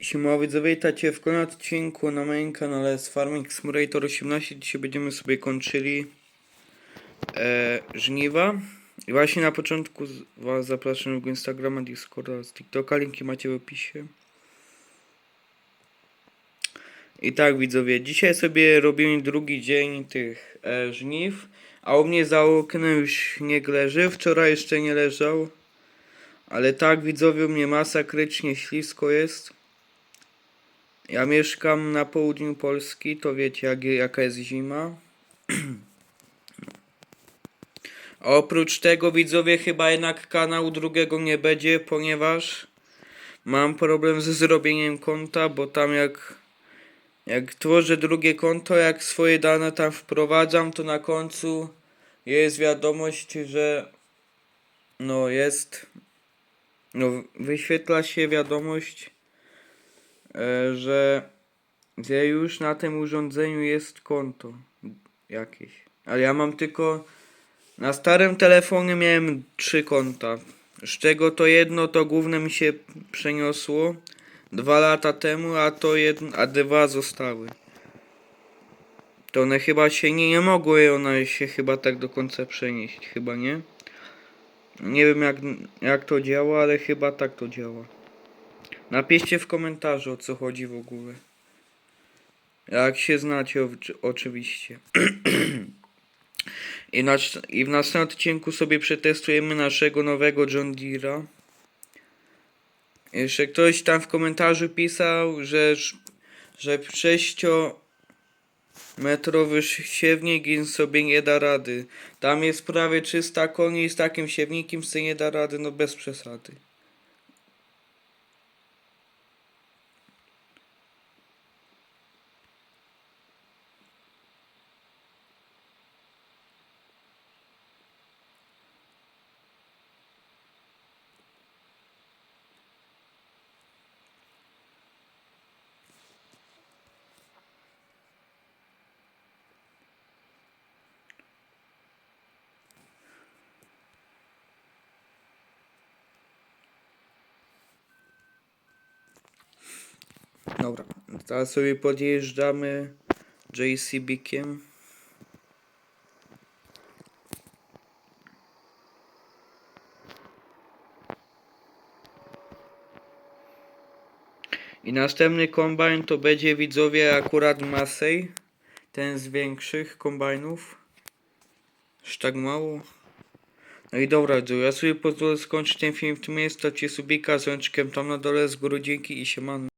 Siema widzowie, witajcie w kolejnym odcinku na moim kanale z Farming Simulator 18. Dzisiaj będziemy sobie kończyli e, żniwa. I właśnie na początku was zapraszam do Instagrama, Discorda, z TikToka, linki macie w opisie. I tak widzowie, dzisiaj sobie robimy drugi dzień tych e, żniw, a u mnie za oknem już śnieg leży, wczoraj jeszcze nie leżał. Ale tak widzowie, u mnie masakrycznie ślisko jest. Ja mieszkam na południu Polski, to wiecie jak, jaka jest zima. A oprócz tego widzowie chyba jednak kanału drugiego nie będzie, ponieważ mam problem ze zrobieniem konta, bo tam jak jak tworzę drugie konto, jak swoje dane tam wprowadzam, to na końcu jest wiadomość, że no jest no wyświetla się wiadomość że, że już na tym urządzeniu jest konto jakieś. Ale ja mam tylko. Na starym telefonie miałem trzy konta. Z czego to jedno to główne mi się przeniosło dwa lata temu, a to jedno, a dwa zostały. To one chyba się nie, nie mogły, one się chyba tak do końca przenieść, chyba nie? Nie wiem jak, jak to działa, ale chyba tak to działa. Napiszcie w komentarzu o co chodzi w ogóle. Jak się znacie oczy- oczywiście. I, na, I w następnym odcinku sobie przetestujemy naszego nowego John Deere'a. Jeszcze ktoś tam w komentarzu pisał, że, że 6 metrowy siewnik im sobie nie da rady. Tam jest prawie 300 koni i z takim siewnikiem sobie nie da rady, no bez przesady. Dobra, teraz sobie podjeżdżamy JCB-kiem. I następny kombajn to będzie widzowie akurat Masej. Ten z większych kombajnów. Aż tak mało. No i dobra, widzowie, ja sobie pozwolę skończyć ten film w tym miejscu. Dajcie subika z rączkiem tam na dole z góry dzięki i siemano.